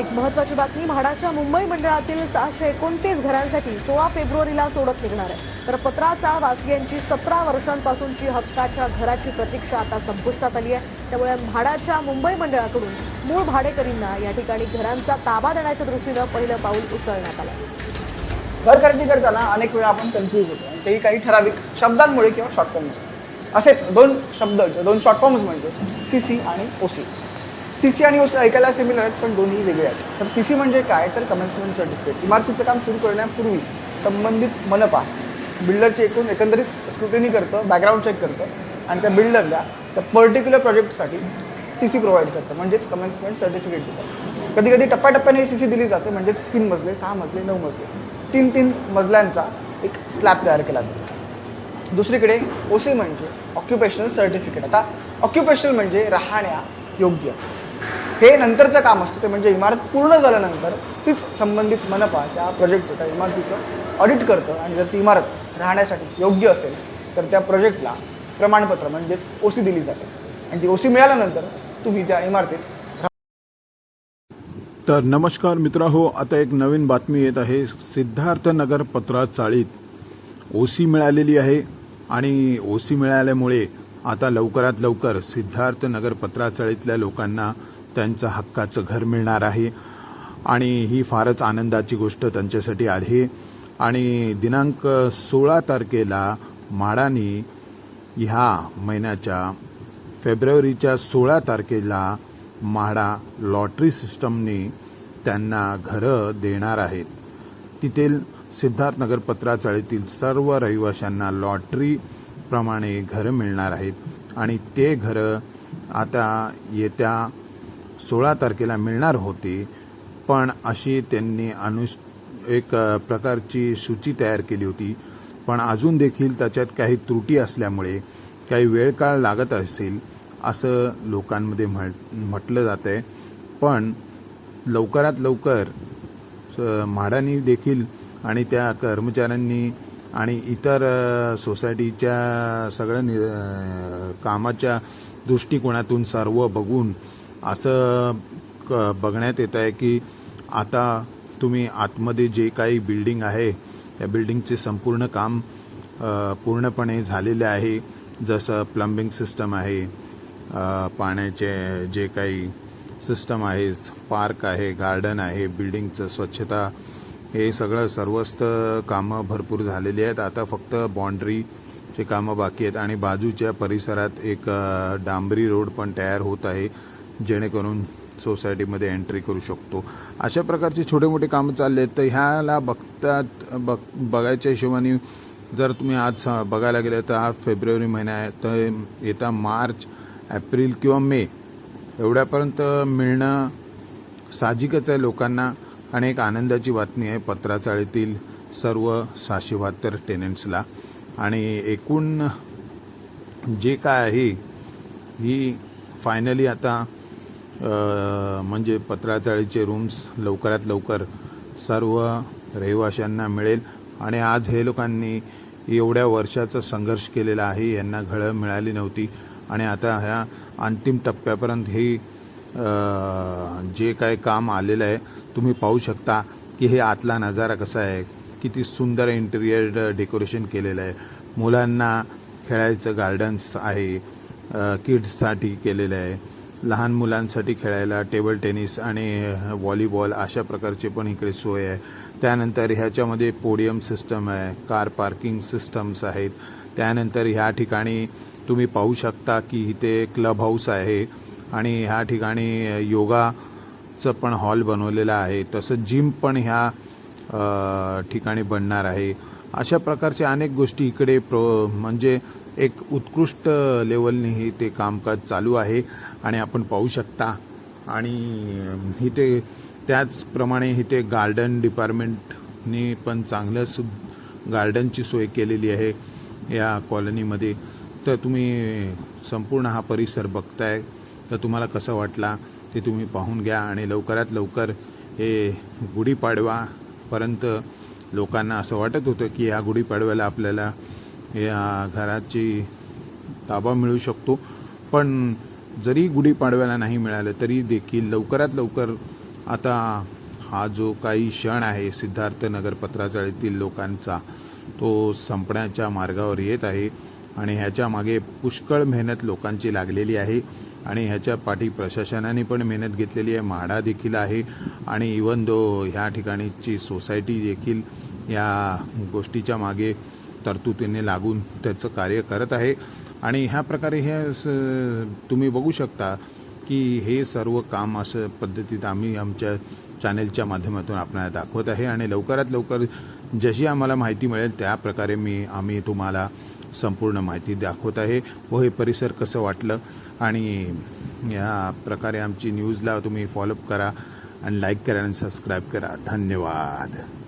एक महत्वाची बातमी म्हाडाच्या मुंबई मंडळातील सहाशे एकोणतीस घरांसाठी सोळा फेब्रुवारीला सोडत निघणार आहे. तर पत्रा चाळ वासियांची सतरा वर्षांपासूनची हक्काच्या घराची प्रतीक्षा आता संपुष्टात आली आहे. त्यामुळे म्हाडाच्या मुंबई मंडळाकडून मूळ भाडेकरींना या ठिकाणी घरांचा ताबा देण्याच्या दृष्टीनं पहिलं पाऊल उचलण्यात आलं. घर खरेदी करताना अनेक वेळा आपण कन्फ्यूज होतो. आणि तेही काही ठराविक शब्दांमुळे किंवा शॉर्ट फॉर्म्स असेच दोन शब्द दोन शॉर्ट फॉर्म्स म्हणजे सी सी आणि ओ सी सी सी आणि ओ सी ऐकायला सिमिलर आहेत पण दोन्ही वेगळे आहेत. तर सी सी म्हणजे काय? तर कमेन्समेंट सर्टिफिकेट इमारतीचं काम सुरू करण्यापूर्वी संबंधित मनपा बिल्डरची एकूण एकंदरीत स्क्रुटिनी करतं बॅकग्राऊंड चेक करतं आणि त्या बिल्डरला त्या पर्टिक्युलर प्रोजेक्टसाठी सी सी प्रोव्हाइड करतं. म्हणजेच कमेन्समेंट सर्टिफिकेट देतात. कधी कधी टप्प्याटप्प्याने सी सी दिली जाते म्हणजेच तीन मजले सहा मजले नऊ मजले. तीन तीन मजल्यांचा एक स्लॅब तयार केला जातो. दुसरीकडे ओ सी म्हणजे ऑक्युपेशनल सर्टिफिकेट आता ऑक्युपेशनल म्हणजे राहण्या योग्य. हे नंतरचं काम असतं ते म्हणजे इमारत पूर्ण झाल्यानंतर तीच संबंधित मनपा त्या प्रोजेक्टचं त्या इमारतीचं ऑडिट करतं आणि जर ती इमारत राहण्यासाठी योग्य असेल तर त्या प्रोजेक्टला प्रमाणपत्र म्हणजेच ओ सी दिली जाते. आणि ती ओ सी मिळाल्यानंतर तुम्ही त्या इमारतीत तर नमस्कार मित्र हो आता एक नवीन बातमी येत आहे. सिद्धार्थनगर पत्रा चाळीत ओसी मिळालेली आहे आणि ओसी मिळाल्यामुळे आता लवकरात लवकर सिद्धार्थनगर पत्रा चाळीतल्या लोकांना त्यांचं हक्काचं घर मिळणार आहे. आणि ही फारच आनंदाची गोष्ट त्यांच्यासाठी आहे. आणि दिनांक सोळा तारखेला म्हाडाने ह्या महिन्याच्या फेब्रुवारीच्या सोळा तारखेला म्हाडा लॉटरी सिस्टमने त्यांना घरं देणार आहेत. तिथील सिद्धार्थनगर पत्राचाळीतील सर्व रहिवाशांना लॉटरीप्रमाणे घरं मिळणार आहेत. आणि ते घरं आता येत्या सोळा तारखेला मिळणार होते पण अशी त्यांनी अनुस एक प्रकारची सूची तयार केली होती. पण अजून देखील त्याच्यात काही त्रुटी असल्यामुळे काही वेळ काळ लागत असेल असं लोकांमध्ये म्हट म्हटलं जात आहे पण लवकरात लवकर स- देखील आणि त्या कर्मचाऱ्यांनी आणि इतर सोसायटीच्या सगळ्या नि कामाच्या दृष्टिकोनातून सर्व बघून असं क बघण्यात येत आहे की आता तुम्ही आतमध्ये जे काही बिल्डिंग आहे त्या बिल्डिंगचे संपूर्ण काम पूर्णपणे झालेले आहे. जसं प्लंबिंग सिस्टम आहे पाण्याचे जे काही सिस्टम आहे पार्क आहे गार्डन आहे बिल्डिंगचं स्वच्छता हे सगळं सर्वस्त कामं भरपूर झालेली आहेत. आता फक्त बाँड्रीचे कामं बाकी आहेत आणि बाजूच्या परिसरात एक डांबरी रोड पण तयार होत आहे. जेणेकरून सोसायटीमध्ये एंट्री करू शकतो. अशा प्रकारचे छोटे मोठे कामं चालले आहेत. तर ह्याला बघतात बघ बघायच्या हिशोबाने जर तुम्ही आज स- बघायला गेलं तर हा फेब्रुवारी महिना आहे. तर येता मार्च एप्रिल किंवा मे एवढ्यापर्यंत मिळणं साहजिकच आहे लोकांना. आणि एक आनंदाची बातमी आहे पत्राचाळीतील सर्व सहाशे बहात्तर टेनंट्सला आणि एकूण जे काय आहे ही फायनली आता म्हणजे पत्राचाळीचे रूम्स लवकरात लवकर सर्व रहिवाशांना मिळेल. आणि आज हे लोकांनी एवढ्या वर्षाचा संघर्ष केलेला आहे यांना घळं मिळाली नव्हती. आणि आता ह्या अंतिम टप्प्यापर्यंत हे जे काय काम आलेलं आहे तुम्ही पाहू शकता की हे आतला नजारा कसा आहे किती सुंदर इंटेरियर डेकोरेशन केलेलं आहे. मुलांना खेळायचं गार्डन्स आहे किड्ससाठी केलेलं आहे. लहान मुलांसाठी खेळायला टेबल टेनिस आणि व्हॉलीबॉल अशा प्रकारचे पण इकडे सोय आहे. त्यानंतर ह्याच्यामध्ये पोडियम सिस्टम आहे कार पार्किंग सिस्टम्स आहेत. त्यानंतर ह्या ठिकाणी तुम्ही पाहू शकता की इथे क्लब हाऊस आहे आणि ह्या ठिकाणी योगाचं पण हॉल बनवलेला आहे. तसं जिम पण ह्या ठिकाणी बनणार आहे. अशा प्रकारचे अनेक गोष्टी इकडे प्र म्हणजे एक उत्कृष्ट लेवलने हे ते कामकाज चालू आहे आणि आपण पाहू शकता. आणि इथे त्याचप्रमाणे इथे गार्डन डिपार्टमेंटने पण चांगलं सु गार्डनची सोय केलेली आहे या कॉलनीमध्ये. तर तुम्ही संपूर्ण हा परिसर बघताय. तर तुम्हाला कसं वाटला ते तुम्ही पाहून घ्या आणि लवकरात लवकर हे गुढीपाडवापर्यंत लोकांना असं वाटत होतं की या गुढीपाडव्याला आपल्याला या घराची ताबा मिळू शकतो. पण जरी गुढीपाडव्याला नाही मिळालं तरी देखील लवकरात लवकर आता हा जो काही क्षण आहे सिद्धार्थनगर पत्राचाळीतील लोकांचा तो संपण्याच्या मार्गावर येत आहे. आणि ह्याच्या मागे पुष्कळ मेहनत लोकांची लागलेली आहे. आणि ह्याच्या पाठी प्रशासनाने पण मेहनत घेतलेली आहे. म्हाडा देखील आहे. आणि इवन दो ह्या ठिकाणीची सोसायटी देखील या गोष्टीच्या मागे तरतुदीने लागून त्याचं कार्य करत आहे. आणि ह्या प्रकारे हे तुम्ही बघू शकता की हे सर्व काम असं पद्धतीत आम्ही आमच्या चॅनेलच्या माध्यमातून आपल्याला दाखवत आहे. आणि लवकरात लवकर जशी आम्हाला माहिती मिळेल त्या प्रकारे मी आम्ही तुम्हाला संपूर्ण माहिती दाखवत आहे. व हे परिसर कसं वाटलं? आणि या प्रकारे आमची न्यूजला तुम्ही फॉलोअप करा आणि लाईक करा आणि सबस्क्राईब करा. धन्यवाद.